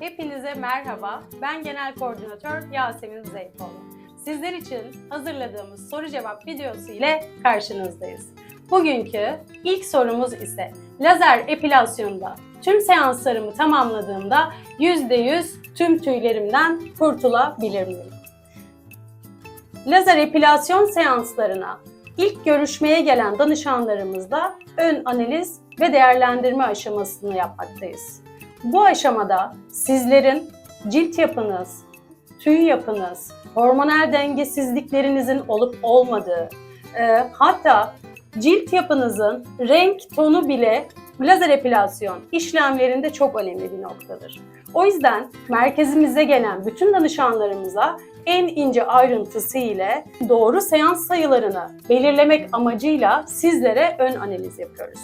Hepinize merhaba. Ben Genel Koordinatör Yasemin Zeytoğlu. Sizler için hazırladığımız soru cevap videosu ile karşınızdayız. Bugünkü ilk sorumuz ise lazer epilasyonda tüm seanslarımı tamamladığımda %100 tüm tüylerimden kurtulabilir miyim? Lazer epilasyon seanslarına ilk görüşmeye gelen danışanlarımızda ön analiz ve değerlendirme aşamasını yapmaktayız. Bu aşamada sizlerin cilt yapınız, tüy yapınız, hormonal dengesizliklerinizin olup olmadığı, e, hatta cilt yapınızın renk tonu bile lazer epilasyon işlemlerinde çok önemli bir noktadır. O yüzden merkezimize gelen bütün danışanlarımıza en ince ayrıntısı ile doğru seans sayılarını belirlemek amacıyla sizlere ön analiz yapıyoruz.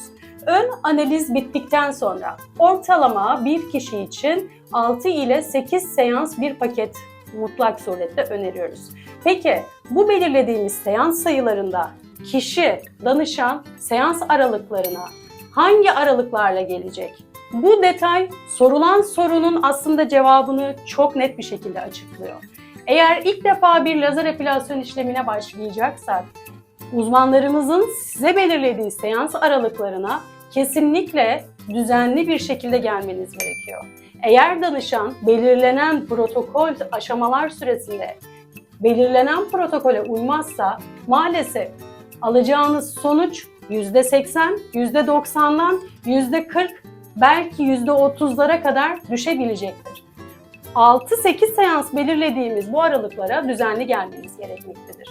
Ön analiz bittikten sonra ortalama bir kişi için 6 ile 8 seans bir paket mutlak surette öneriyoruz. Peki bu belirlediğimiz seans sayılarında kişi, danışan seans aralıklarına hangi aralıklarla gelecek? Bu detay sorulan sorunun aslında cevabını çok net bir şekilde açıklıyor. Eğer ilk defa bir lazer epilasyon işlemine başlayacaksak, uzmanlarımızın size belirlediği seans aralıklarına kesinlikle düzenli bir şekilde gelmeniz gerekiyor. Eğer danışan belirlenen protokol aşamalar süresinde belirlenen protokole uymazsa maalesef alacağınız sonuç %80, %90'dan %40 belki %30'lara kadar düşebilecektir. 6-8 seans belirlediğimiz bu aralıklara düzenli gelmeniz gerekmektedir.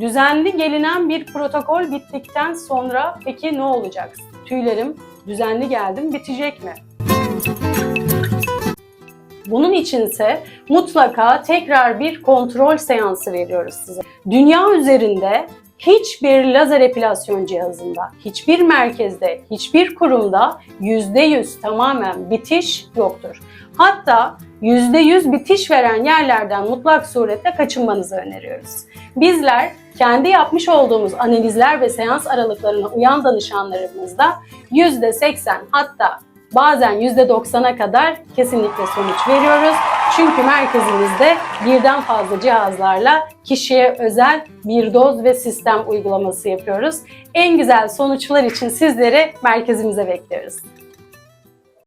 Düzenli gelinen bir protokol bittikten sonra peki ne olacak? Tüylerim düzenli geldim bitecek mi? Bunun içinse mutlaka tekrar bir kontrol seansı veriyoruz size. Dünya üzerinde hiçbir lazer epilasyon cihazında, hiçbir merkezde, hiçbir kurumda %100 tamamen bitiş yoktur. Hatta %100 bitiş veren yerlerden mutlak surette kaçınmanızı öneriyoruz. Bizler kendi yapmış olduğumuz analizler ve seans aralıklarına uyan danışanlarımızda %80 hatta bazen %90'a kadar kesinlikle sonuç veriyoruz. Çünkü merkezimizde birden fazla cihazlarla kişiye özel bir doz ve sistem uygulaması yapıyoruz. En güzel sonuçlar için sizleri merkezimize bekliyoruz.